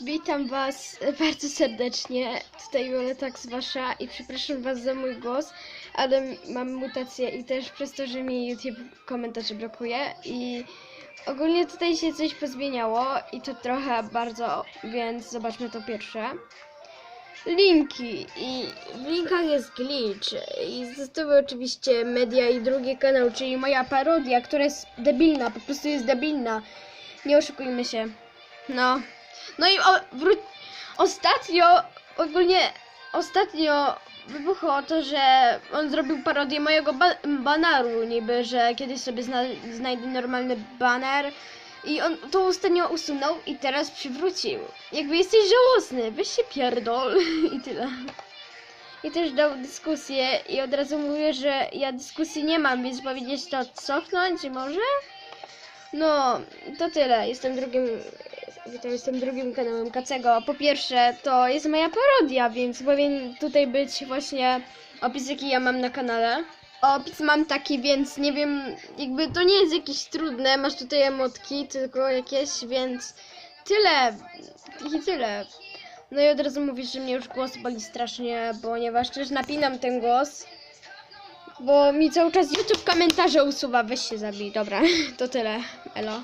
Witam Was bardzo serdecznie. Tutaj Violeta Wasza i przepraszam Was za mój głos, ale mam mutację i też przez to, że mi YouTube komentarze blokuje i ogólnie tutaj się coś pozmieniało i to trochę bardzo, więc zobaczmy to pierwsze. Linki i w linkach jest glitch i zostały oczywiście media i drugi kanał, czyli moja parodia, która jest debilna, po prostu jest debilna. Nie oszukujmy się. No. No i o, ostatnio, ogólnie ostatnio wybuchło to, że on zrobił parodię mojego ba banaru, niby, że kiedyś sobie zna znajdę normalny baner i on to ostatnio usunął i teraz przywrócił. Jakby jesteś żałosny, weź się pierdol i tyle. I też dał dyskusję i od razu mówię, że ja dyskusji nie mam, więc powinieneś to cofnąć może? No, to tyle. Jestem drugim. Witam, jestem drugim kanałem Kacego. Po pierwsze, to jest moja parodia, więc powinien tutaj być właśnie opis, jaki ja mam na kanale. Opis mam taki, więc nie wiem, jakby to nie jest jakieś trudne. Masz tutaj emotki, tylko jakieś, więc tyle. I tyle. No i od razu mówisz, że mnie już głos boli strasznie, ponieważ też napinam ten głos. Bo mi cały czas YouTube komentarze usuwa. Weź się zabij. Dobra, to tyle. Elo.